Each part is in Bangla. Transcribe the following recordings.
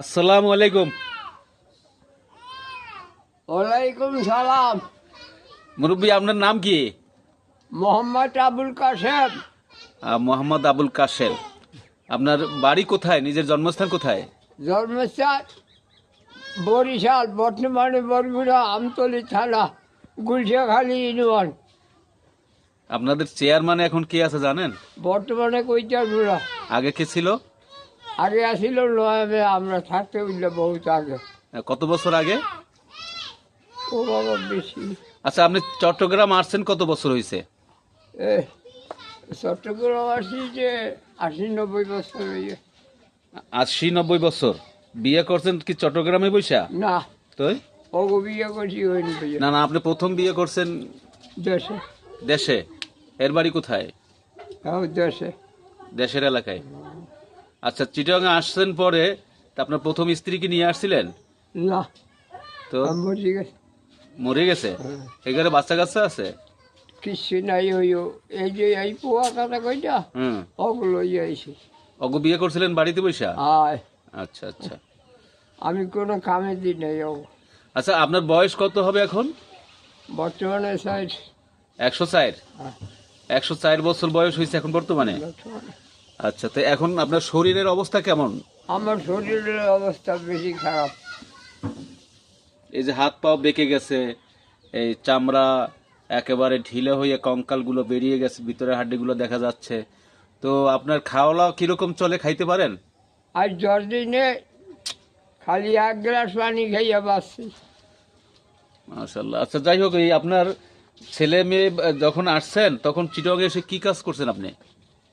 আসসালামু আলাইকুম। ওয়ালাইকুম সালাম। মুরব্বী আপনার নাম কি? মোহাম্মদ আবুল আহ, মোহাম্মদ আবুল কাশেম। আপনার বাড়ি কোথায়? নিজের জন্মস্থান কোথায়? জন্মস্থান বরিশাল বর্তমানে বরগুড়া আমতলি থানা গুলশাখালী ইউনিয়ন। আপনাদের চেয়ারম্যান এখন কে আছে জানেন? বর্তমানে কৈচারপুরা আগে কে ছিল? আগে আসিল নয়ামে আমরা থাকতে বুঝলে বহুত আগে। কত বছর আগে? ও বাবা বেশি। আচ্ছা আপনি চট্টগ্রাম আসছেন কত বছর হয়েছে চট্টগ্রাম আসি যে আশি নব্বই বছর হয়ে আশি নব্বই বছর। বিয়ে করছেন কি চট্টগ্রামে বৈশা? না। তো ওগো বিয়ে করছি না না আপনি প্রথম বিয়ে করছেন দেশে। দেশে। এর বাড়ি কোথায়? হ্যাঁ দেশে। দেশের এলাকায়। আচ্ছা চিটাগাং আসছেন পরে তা আপনার প্রথম স্ত্রীকে নিয়ে আসছিলেন? না। তো? বুঝি গেছি। মরে গেছে? এখানে বাচ্চা কাচ্চা আছে? কিচ্ছু নাই হইও এই যে এই পোয়া কথা কইটা হুম। ওগুলো আইছি। অগু বিয়ে করছিলেন বাড়িতে বৈশা আয়। আচ্ছা আচ্ছা। আমি কোনো কামে দিই নাই ও আচ্ছা আপনার বয়স কত হবে এখন? বর্তমানে সাইড একশো চার একশো চার বছর বয়স হয়েছে এখন বর্তমানে। আচ্ছা তো এখন আপনার শরীরের অবস্থা কেমন? আমার শরীরের অবস্থা বেশি খারাপ। এই যে হাত পাও বেঁকে গেছে এই চামড়া একেবারে ঢিলে হয়ে কঙ্কালগুলো বেরিয়ে গেছে ভিতরে হাড্ডিগুলো দেখা যাচ্ছে। তো আপনার খাওয়া দাওয়া কীরকম চলে? খাইতে পারেন? আর দশ দিনে খালি এক গ্লাস পানি খাইয়া বাঁচছি। মাশাল্লাহ আচ্ছা যাই হোক এই আপনার ছেলে মেয়ে যখন আসছেন তখন চিটগে এসে কি কাজ করছেন আপনি?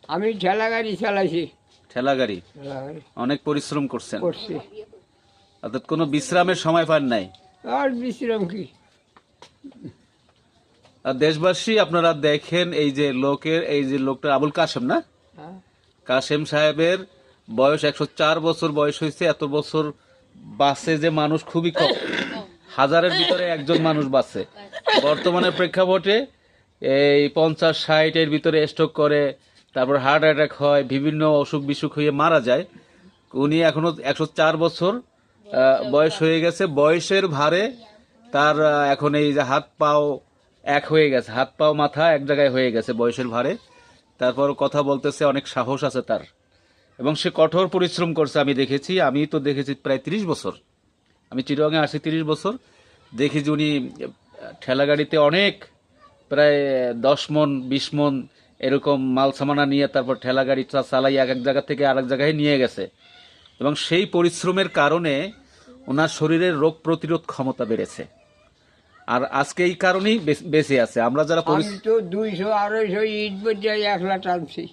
আমি ঠেলা গাড়ি চালাইছি। ঠেলা গাড়ি? অনেক পরিশ্রম করছেন। করছি। অর্থাৎ কোনো বিশ্রামের সময় পান নাই? আর বিশ্রাম কি? আর দেশবাসী আপনারা দেখেন এই যে লোকের এই যে লোকটা আবুল কাশেম না? হ্যাঁ। কাশেম সাহেবের বয়স একশো চার বছর বয়স হয়েছে এত বছর বাসে যে মানুষ খুবই কম। হাজারের ভিতরে একজন মানুষ বাসে। বর্তমানে প্রেক্ষাপটে এই পঞ্চাশ ষাট এর ভিতরে স্ট্রোক করে তারপর হার্ট অ্যাটাক হয়, বিভিন্ন অসুখ বিসুখ হয়ে মারা যায়। উনি এখনও একশো চার বছর বয়স হয়ে গেছে। বয়সের ভারে তার এখন এই যে হাত পাও এক হয়ে গেছে, হাত পাও মাথা এক জায়গায় হয়ে গেছে বয়সের ভারে। তারপর কথা বলতেছে, অনেক সাহস আছে তার। এবং সে কঠোর পরিশ্রম করছে, আমি দেখেছি। আমি তো দেখেছি প্রায় তিরিশ বছর। আমি চিরঙে আসি তিরিশ বছর। দেখি যে উনি ঠেলা গাড়িতে অনেক, প্রায় দশ মন, বিশ মন এরকম মাল সামানা নিয়ে তারপর ঠেলা গাড়ি চা- চালাই এক এক জায়গা থেকে আরেক জায়গায় নিয়ে গেছে। এবং সেই পরিশ্রমের কারণে ওনার শরীরের রোগ প্রতিরোধ ক্ষমতা বেড়েছে। আর আজকে এই কারণেই বেচ- আছে। আমরা যারা তো দুইশো আড়াইশো ইট বজায় একলা টানছি।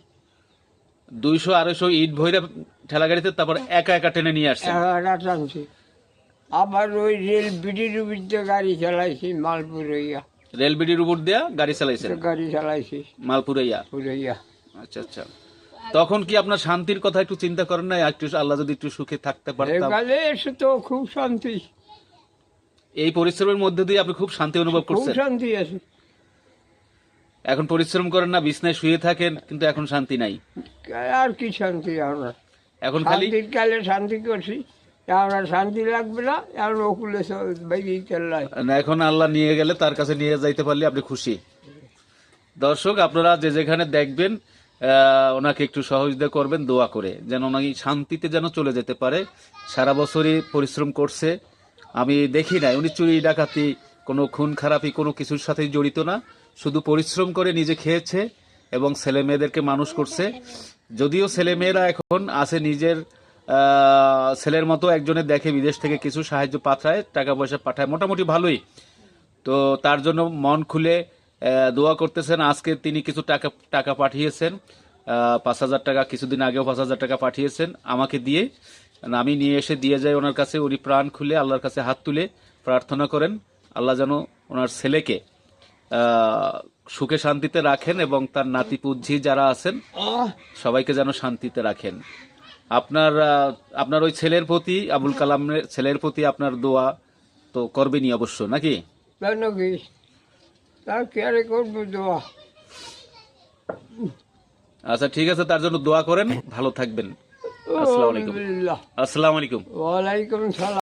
দুইশো আড়াইশো ইট ভৈরা ঠেলা গাড়িতে তারপর একা একা টেনে নিয়ে আসছে টানছি। আবার ওই রেল উপরে গাড়ি চালাইছি মালপুর হইয়া। রেলবিডির উপর দিয়া গাড়ি চালাইছেন? গাড়ি চালাইছি। মালপুরাইয়া? পুরাইয়া। আচ্ছা আচ্ছা। তখন কি আপনার শান্তির কথা একটু চিন্তা করেন না একটু আল্লাহ যদি একটু সুখে থাকতে পারতাম। তো খুব শান্তি। এই পরিশ্রমের মধ্যে দিয়ে আপনি খুব শান্তি অনুভব করছেন? শান্তি আছে। এখন পরিশ্রম করেন না বিছনায় শুয়ে থাকেন কিন্তু এখন শান্তি নাই। আর কি শান্তি আমরা? এখন খালি কালে শান্তি করছি। আমরা শান্তি লাগবে না এখন ওকুলে না, এখন আল্লাহ নিয়ে গেলে তার কাছে নিয়ে যাইতে পারলে আপনি খুশি। দর্শক আপনারা যে যেখানে দেখবেন ওনাকে একটু সহযোগিতা করবেন দোয়া করে যেন ওনাকে শান্তিতে যেন চলে যেতে পারে। সারা বছরই পরিশ্রম করছে। আমি দেখি নাই উনি চুরি ডাকাতি কোনো খুন খারাপি কোনো কিছুর সাথেই জড়িত না। শুধু পরিশ্রম করে নিজে খেয়েছে এবং ছেলে মেয়েদেরকে মানুষ করছে। যদিও ছেলে মেয়েরা এখন আছে নিজের ছেলের মতো একজনের দেখে বিদেশ থেকে কিছু সাহায্য পাঠায় টাকা পয়সা পাঠায়। মোটামুটি ভালোই। তো তার জন্য মন খুলে দোয়া করতেছেন আজকে তিনি কিছু টাকা টাকা পাঠিয়েছেন। পাঁচ হাজার টাকা কিছুদিন আগেও পাঁচ হাজার টাকা পাঠিয়েছেন আমাকে দিয়ে। আমি নিয়ে এসে দিয়ে যাই ওনার কাছে উনি প্রাণ খুলে আল্লাহর কাছে হাত তুলে প্রার্থনা করেন আল্লাহ যেন ওনার ছেলেকে সুখে শান্তিতে রাখেন এবং তার নাতি পুজ্ঝি যারা আছেন সবাইকে যেন শান্তিতে রাখেন। আপনার আপনার ওই ছেলের প্রতি আবুল কালামের ছেলের প্রতি আপনার দোয়া তো করবেনই অবশ্য নাকি? কেন তার কেয়ারে করব দোয়া? আচ্ছা ঠিক আছে তার জন্য দোয়া করেন ভালো থাকবেন। আসসালামু আলাইকুম। আসসালামু আলাইকুম। ওয়ালাইকুম সালাম।